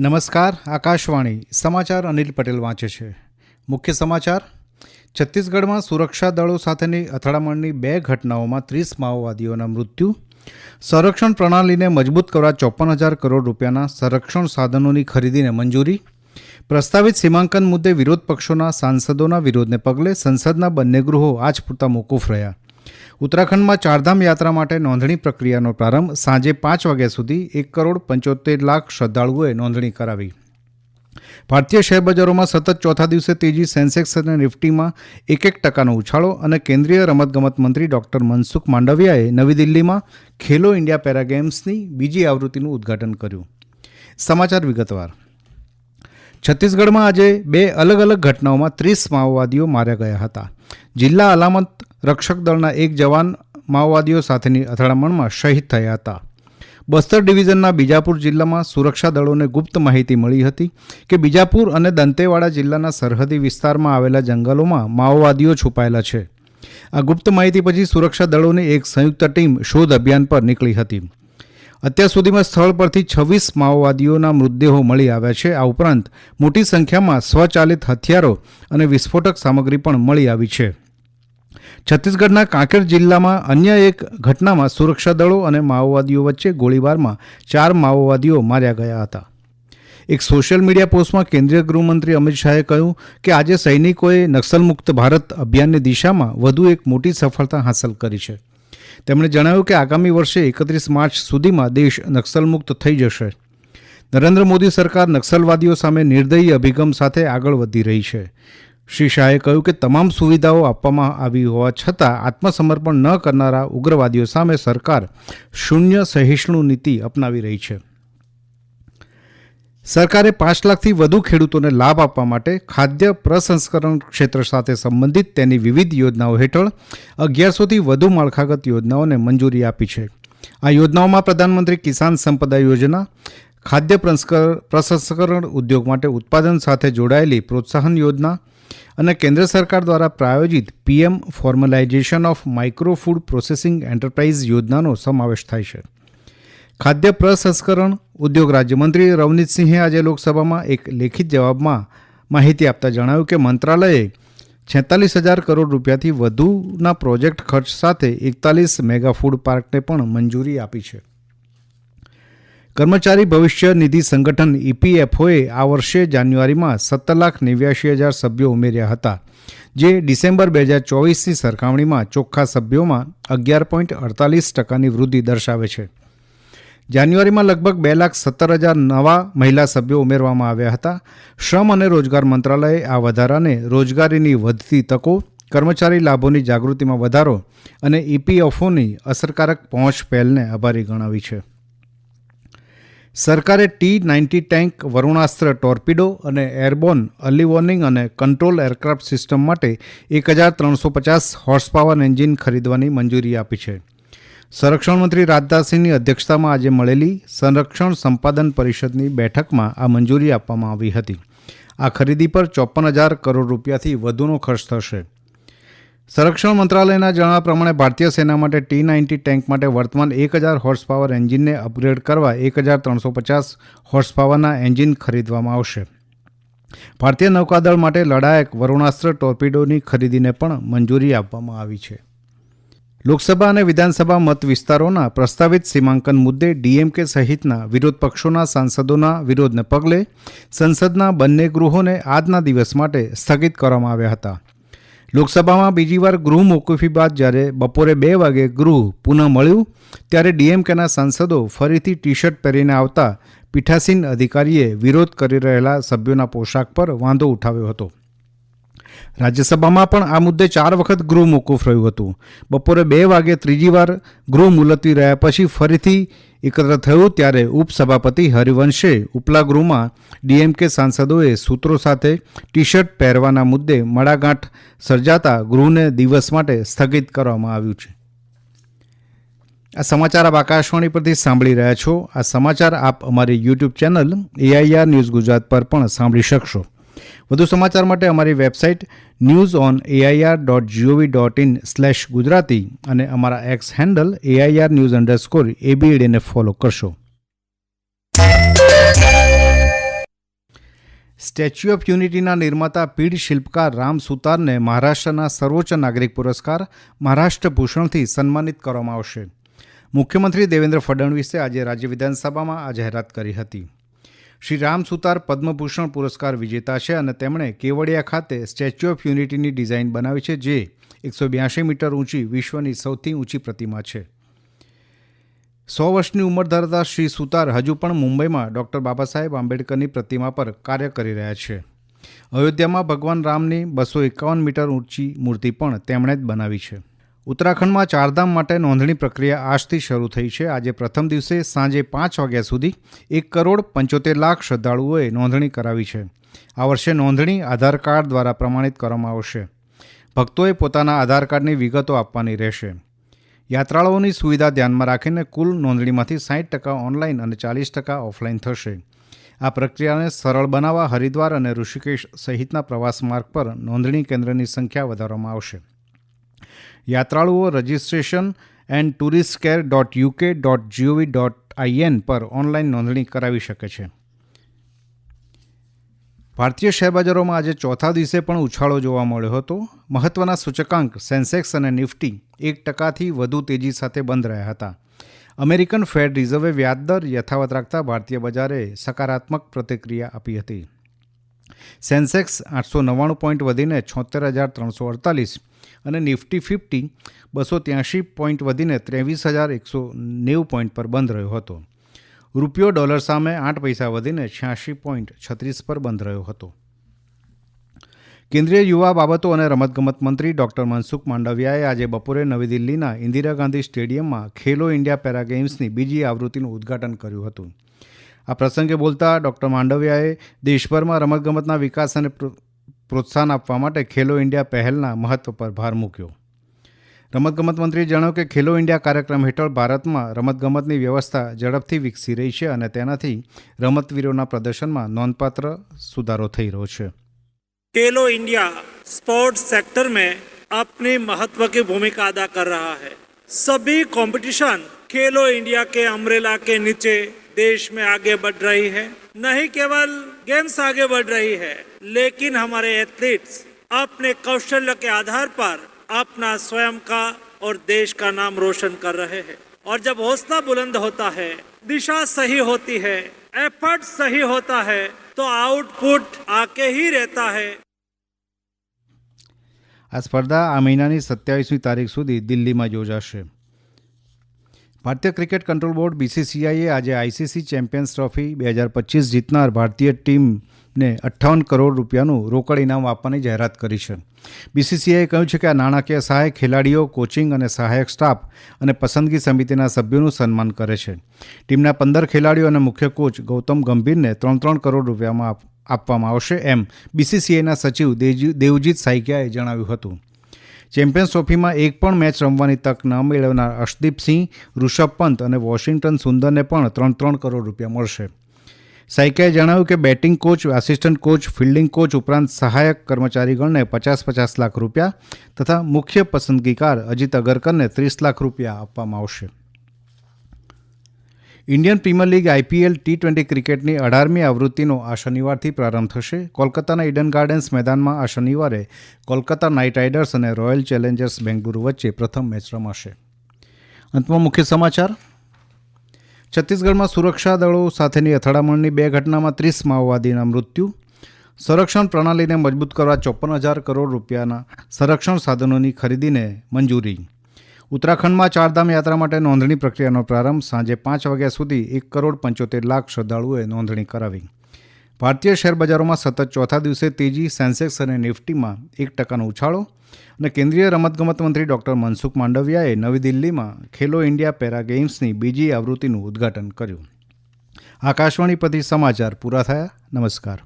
નમસ્કાર, આકાશવાણી. સમાચાર અનિલ પટેલ વાંચે છે. મુખ્ય સમાચાર, છત્તીસગઢમાં સુરક્ષા દળો સાથેની અથડામણની બે ઘટનાઓમાં ત્રીસ માઓવાદીઓના મૃત્યુ. સંરક્ષણ પ્રણાલીને મજબૂત કરવા ચોપન હજાર કરોડ રૂપિયાના સંરક્ષણ સાધનોની ખરીદીને મંજૂરી. પ્રસ્તાવિત સીમાંકન મુદ્દે વિરોધ પક્ષોના સાંસદોના વિરોધને પગલે સંસદના બંને ગૃહો આજ પૂરતા મોકૂફ રહ્યા. ઉત્તરાખંડમાં ચારધામ યાત્રા માટે નોંધણી પ્રક્રિયાનો પ્રારંભ સાંજે પાંચ વાગ્યા સુધી એક કરોડ પંચોતેર લાખ શ્રદ્ધાળુઓએ નોંધણી કરાવી. ભારતીય શેરબજારોમાં સતત ચોથા દિવસે તેજી સેન્સેક્સ અને નિફ્ટીમાં એક એક ટકાનો ઉછાળો અને કેન્દ્રીય રમતગમત મંત્રી ડોક્ટર મનસુખ માંડવિયાએ નવી દિલ્હીમાં ખેલો ઇન્ડિયા પેરા ગેમ્સની બીજી આવૃત્તિનું ઉદ્ઘાટન કર્યું. સમાચાર વિગતવાર. છત્તીસગઢમાં આજે બે અલગ અલગ ઘટનાઓમાં ત્રીસ માઓવાદીઓ માર્યા ગયા હતા. જિલ્લા અલામત રક્ષક દળના એક જવાન માઓવાદીઓ સાથેની અથડામણમાં શહીદ થયા હતા. બસ્તર ડિવિઝનના બીજાપુર જિલ્લામાં સુરક્ષા દળોને ગુપ્ત માહિતી મળી હતી કે બીજાપુર અને દંતેવાડા જિલ્લાના સરહદી વિસ્તારમાં આવેલા જંગલોમાં માઓવાદીઓ છુપાયેલા છે. આ ગુપ્ત માહિતી પછી સુરક્ષા દળોની એક સંયુક્ત ટીમ શોધ અભિયાન પર નીકળી હતી. અત્યાર સુધીમાં સ્થળ પરથી છવ્વીસ માઓવાદીઓના મૃતદેહો મળી આવ્યા છે. આ ઉપરાંત મોટી સંખ્યામાં સ્વચાલિત હથિયારો અને વિસ્ફોટક સામગ્રી પણ મળી આવી છે. છત્તીસગઢના કાંકેર જિલ્લામાં અન્ય એક ઘટનામાં સુરક્ષા દળો અને માઓવાદીઓ વચ્ચે ગોળીબારમાં ચાર માઓવાદીઓ માર્યા ગયા હતા. એક સોશિયલ મીડિયા પોસ્ટમાં કેન્દ્રીય ગૃહમંત્રી અમિત શાહે કહ્યું કે આજે સૈનિકોએ નક્સલમુક્ત ભારત અભિયાનની દિશામાં વધુ એક મોટી સફળતા હાંસલ કરી છે. તેમણે જણાવ્યું કે આગામી વર્ષે એકત્રીસ માર્ચ સુધીમાં દેશ નક્સલમુક્ત થઈ જશે. નરેન્દ્ર મોદી સરકાર નક્સલવાદીઓ સામે નિર્દયી અભિગમ સાથે આગળ વધી રહી છે. શ્રી શાહે કહ્યું કે તમામ સુવિધાઓ આપવામાં આવી હોવા છતાં આત્મસમર્પણ ન કરનારા ઉગ્રવાદીઓ સામે સરકાર શૂન્ય સહિષ્ણુ નીતિ અપનાવી રહી છે. સરકારે પાંચ લાખથી વધુ ખેડૂતોને લાભ આપવા માટે ખાદ્ય પ્રસંસ્કરણ ક્ષેત્ર સાથે સંબંધિત તેની વિવિધ યોજનાઓ હેઠળ અગિયારસોથી વધુ માળખાગત યોજનાઓને મંજૂરી આપી છે. આ યોજનાઓમાં પ્રધાનમંત્રી કિસાન સંપદા યોજના, ખાદ્ય પ્રસંસ્કર- પ્રસંસ્કરણ ઉદ્યોગ માટે ઉત્પાદન સાથે જોડાયેલી પ્રોત્સાહન યોજના અને કેન્દ્ર સરકાર દ્વારા પ્રાયોજિત PM formalisation of micro food processing enterprise યોજનાનો સમાવેશ થાય છે. ખાદ્ય પ્રસંસ્કરણ ઉદ્યોગ રાજ્યમંત્રી રવનીતસિંહે આજે લોકસભામાં એક લેખિત જવાબમાં માહિતી આપતા જણાવ્યું કે મંત્રાલયે છેતાલીસ હજાર કરોડ રૂપિયાથી વધુના પ્રોજેક્ટ ખર્ચ સાથે એકતાલીસ મેગા ફૂડ પાર્કને પણ મંજૂરી આપી છે. કર્મચારી ભવિષ્ય નિધિ સંગઠન ઈપીએફઓએ આ વર્ષે જાન્યુઆરીમાં સત્તર લાખ નેવ્યાશી હજાર સભ્યો ઉમેર્યા હતા, જે ડિસેમ્બર બે હજાર ચોવીસની સરખામણીમાં ચોખ્ખા સભ્યોમાં અગિયાર પોઈન્ટ અડતાલીસ ટકાની વૃદ્ધિ દર્શાવે છે. જાન્યુઆરીમાં લગભગ બે લાખ સત્તર હજાર નવા મહિલા સભ્યો ઉમેરવામાં આવ્યા હતા. શ્રમ અને રોજગાર મંત્રાલયે આ વધારાને રોજગારીની વધતી તકો, કર્મચારી લાભોની જાગૃતિમાં વધારો અને ઇપીએફઓની અસરકારક પહોંચ પહેલને આભારી ગણાવી છે. સરકારે ટી નાઇન્ટી ટેન્ક, વરુણાસ્ત્ર, ટોર્પિડો અને એરબોર્ન, અર્લી વોર્નિંગ અને કંટ્રોલ એરક્રાફ્ટ સિસ્ટમ માટે એક હજાર ત્રણસો પચાસ હોર્સ પાવર એન્જિન ખરીદવાની મંજૂરી આપી છે. સંરક્ષણ મંત્રી રાજનાથસિંહની અધ્યક્ષતામાં આજે મળેલી સંરક્ષણ સંપાદન પરિષદની બેઠકમાં આ મંજૂરી આપવામાં આવી હતી. આ ખરીદી પર ચોપન હજાર કરોડ રૂપિયાથી વધુનો ખર્ચ થશે. સંરક્ષણ મંત્રાલયના જણાવ્યા પ્રમાણે ભારતીય સેના માટે ટી નાઇન્ટી ટેન્ક માટે વર્તમાન એક હજાર હોર્સ પાવર એન્જિનને અપગ્રેડ કરવા એક હજાર ત્રણસો પચાસ હોર્સ પાવરના એન્જિન ખરીદવામાં આવશે. ભારતીય નૌકાદળ માટે લડાયક વરુણાસ્ત્ર ટોર્પિડોની ખરીદીને પણ મંજૂરી આપવામાં આવી છે. લોકસભા અને વિધાનસભા મત વિસ્તારોના પ્રસ્તાવિત સીમાંકન મુદ્દે ડીએમકે સહિતના વિરોધ પક્ષોના સાંસદોના વિરોધને પગલે સંસદના બંને ગૃહોને આજના દિવસ માટે સ્થગિત કરવામાં આવ્યા હતા. લોકસભામાં બીજી વાર ગૃહ મોકૂફી બાદ જ્યારે બપોરે બે વાગે ગૃહ પુનઃ મળ્યું, ત્યારે ડીએમકેના સાંસદો ફરીથી ટી શર્ટ પહેરીને આવતા પીઠાસીન અધિકારીએ વિરોધ કરી રહેલા સભ્યોના પોશાક પર વાંધો ઉઠાવ્યો હતો. રાજ્યસભામાં પણ આ મુદ્દે ચાર વખત ગૃહ મોકૂફ રહ્યું હતું. બપોરે બે વાગે ત્રીજી વાર ગૃહ મુલતવી રહ્યા પછી ફરીથી એકત્ર થયું ત્યારે ઉપસભાપતિ હરિવંશે ઉપલા ગૃહમાં ડીએમકે સાંસદોએ સૂત્રો સાથે ટી શર્ટ પહેરવાના મુદ્દે મડાગાંઠ સર્જાતા ગૃહને દિવસ માટે સ્થગિત કરવામાં આવ્યું છે. આ સમાચાર આપ આકાશવાણી પરથી સાંભળી રહ્યા છો. આ સમાચાર આપ અમારી YouTube channel AIR news Gujarat પર પણ સાંભળી શકશો. વધુ સમાચાર માટે અમારી website news on AIR dot GOV dot in slash Gujarati અને અમારા X handle AIR news underscore એબીએડીને follow કરશો. સ્ટેચ્યુ ઓફ યુનિટીના નિર્માતા પીઢ શિલ્પકાર રામ સુતારને મહારાષ્ટ્રના સર્વોચ્ચ નાગરિક પુરસ્કાર મહારાષ્ટ્ર ભૂષણથી સન્માનિત કરવામાં આવશે. મુખ્યમંત્રી દેવેન્દ્ર ફડણવીસે આજે રાજ્ય વિધાનસભામાં આ જાહેરાત કરી હતી. શ્રી રામ સુતાર પદ્મભૂષણ પુરસ્કાર વિજેતા છે અને તેમણે કેવડિયા ખાતે સ્ટેચ્યુ ઓફ યુનિટીની ડિઝાઇન બનાવી છે, જે એકસો બ્યાસી મીટર ઊંચી વિશ્વની સૌથી ઊંચી પ્રતિમા છે. સો વર્ષની ઉંમર ધરાવતા શ્રી સુતાર હજુ પણ મુંબઈમાં ડૉક્ટર બાબા સાહેબ આંબેડકરની પ્રતિમા પર કાર્ય કરી રહ્યા છે. અયોધ્યામાં ભગવાન રામની બસો એકાવન મીટર ઊંચી મૂર્તિ પણ તેમણે જ બનાવી છે. ઉત્તરાખંડમાં ચારધામ માટે નોંધણી પ્રક્રિયા આજથી શરૂ થઈ છે. આજે પ્રથમ દિવસે સાંજે પાંચ વાગ્યા સુધી એક કરોડ પંચોતેર લાખ શ્રદ્ધાળુઓએ નોંધણી કરાવી છે. આ વર્ષે નોંધણી આધાર કાર્ડ દ્વારા પ્રમાણિત કરવામાં આવશે. ભક્તોએ પોતાના આધાર કાર્ડની વિગતો આપવાની રહેશે. યાત્રાળુઓની સુવિધા ધ્યાનમાં રાખીને કુલ નોંધણીમાંથી સાઠ ટકા ઓનલાઈન અને ચાલીસ ટકા ઓફલાઈન થશે. આ પ્રક્રિયાને સરળ બનાવવા હરિદ્વાર અને ઋષિકેશ સહિતના પ્રવાસ માર્ગ પર નોંધણી કેન્દ્રની સંખ્યા વધારવામાં આવશે. યાત્રાળુઓ registration and tourist care dot UK dot GOV dot IN પર ઓનલાઈન નોંધણી કરાવી શકે છે. ભારતીય શેરબજારોમાં આજે ચોથા દિવસે પણ ઉછાળો જોવા મળ્યો હતો. મહત્વના સૂચકાંક સેન્સેક્સ અને નિફ્ટી એક ટકાથી વધુ તેજી સાથે બંધ રહ્યા હતા. અમેરિકન ફેડ રિઝર્વે વ્યાજદર યથાવત રાખતા ભારતીય બજારે સકારાત્મક પ્રતિક્રિયા આપી હતી. સેન્સેક્સ આઠસો નવ્વાણું પોઈન્ટ વધીને છોતેર હજાર ત્રણસો અડતાલીસ અને નિફ્ટી ફિફ્ટી બસો ત્યાંશી પોઈન્ટ વધીને ત્રેવીસ હજાર એકસો નેવું પોઈન્ટ પર બંધ રહ્યો હતો. રૂપિયો ડોલર સામે આઠ પૈસા વધીને છ્યાસી પોઈન્ટ છત્રીસ પર બંધ રહ્યો હતો. કેન્દ્રીય યુવા બાબતો અને રમતગમત મંત્રી ડોક્ટર મનસુખ માંડવિયાએ આજે બપોરે નવી દિલ્હીના ઇન્દિરા ગાંધી સ્ટેડિયમમાં ખેલો ઇન્ડિયા પેરા ગેમ્સની બીજી આવૃત્તિનું ઉદ્ઘાટન કર્યું હતું. આ પ્રસંગે બોલતા ડોક્ટર માંડવિયાએ દેશભરમાં રમતગમતના વિકાસ અને પ્રોત્સાહન આપવા માટે ખેલો ઇન્ડિયા પહેલના મહત્વ પર ભાર મૂક્યો રમતગમત મંત્રીએ જણાવ્યું કે ખેલો ઇન્ડિયા કાર્યક્રમ હેઠળ ભારતમાં રમતગમતની વ્યવસ્થા ઝડપથી વિકસી રહી છે અને તેનાથી રમતવીરોના પ્રદર્શનમાં નોંધપાત્ર સુધારો થઈ રહ્યો છે खेलो इंडिया स्पोर्ट्स सेक्टर में अपनी महत्व की भूमिका अदा कर रहा है सभी कंपटीशन खेलो इंडिया के अम्ब्रेला के नीचे देश में आगे बढ़ रही है नहीं केवल गेम्स आगे बढ़ रही है लेकिन हमारे एथलीट्स अपने कौशल्य के आधार पर अपना स्वयं का और देश का नाम रोशन कर रहे हैं और जब हौसला बुलंद होता है दिशा सही होती है एफर्ट सही होता है तो आउटपुट आके ही रहता है આ સ્પર્ધા આ મહિનાની સત્યાવીસમી તારીખ સુધી દિલ્હીમાં યોજાશે ભારતીય ક્રિકેટ કંટ્રોલ બોર્ડ બીસીસીઆઈએ આજે આઈસીસી ચેમ્પિયન્સ ટ્રોફી બે હજાર પચીસ જીતનાર ભારતીય ટીમને અઠ્ઠાવન કરોડ રૂપિયાનું રોકડ ઇનામ આપવાની જાહેરાત કરી છે. બીસીસીઆઈએ કહ્યું છે કે આ નાણાકીય સહાય ખેલાડીઓ, કોચિંગ અને સહાયક સ્ટાફ અને પસંદગી સમિતિના સભ્યોનું સન્માન કરે છે. ટીમના પંદર ખેલાડીઓ અને મુખ્ય કોચ ગૌતમ ગંભીરને ત્રણ ત્રણ કરોડ રૂપિયામાં આપવામાં આવશે એમ બીસીસીઆઈના સચિવ દેવજીત સાઇકિયાએ જણાવ્યું હતું. ચેમ્પિયન્સ ટ્રોફીમાં એક પણ મેચ રમવાની તક ન મેળવનાર અર્શદીપસિંહ ઋષભ પંત અને વોશિંગ્ટન સુંદરને પણ ત્રણ ત્રણ કરોડ રૂપિયા મળશે. સાઇકાએ જણાવ્યું કે batting coach, assistant coach, fielding coach ઉપરાંત સહાયક કર્મચારીગણને પચાસ પચાસ લાખ રૂપિયા તથા મુખ્ય પસંદગીકાર અજીત અગરકરને ત્રીસ લાખ રૂપિયા આપવામાં આવશે. Indian Premier League IPL T twenty ક્રિકેટની અઢારમી આવૃત્તિનો આ શનિવારથી પ્રારંભ થશે. કોલકાતાના ઈડન ગાર્ડન્સ મેદાનમાં આ શનિવારે કોલકાતા નાઇટ રાઇડર્સ અને રોયલ ચેલેન્જર્સ બેંગલુરુ વચ્ચે પ્રથમ મેચ રમાશે. અંતમાં મુખ્ય સમાચાર. છત્તીસગઢમાં સુરક્ષા દળો સાથેની અથડામણની બે ઘટનામાં ત્રીસ માઓવાદીના મૃત્યુ. સંરક્ષણ પ્રણાલીને મજબૂત કરવા ચોપન હજાર કરોડ રૂપિયાના સંરક્ષણ સાધનોની ખરીદીને મંજૂરી. ઉત્તરાખંડમાં ચારધામ યાત્રા માટે નોંધણી પ્રક્રિયાનો પ્રારંભ સાંજે પાંચ વાગ્યા સુધી એક કરોડ પંચોતેર લાખ શ્રદ્ધાળુઓએ નોંધણી કરાવી. ભારતીય શેરબજારોમાં સતત ચોથા દિવસે તેજી, સેન્સેક્સ અને નિફ્ટીમાં એક ટકાનો ઉછાળો અને કેન્દ્રીય રમતગમત મંત્રી ડોક્ટર મનસુખ માંડવિયાએ નવી દિલ્હીમાં ખેલો ઇન્ડિયા પેરા ગેમ્સની બીજી આવૃત્તિનું ઉદ્ઘાટન કર્યું. આકાશવાણી પરથી સમાચાર પૂરા થયા. નમસ્કાર.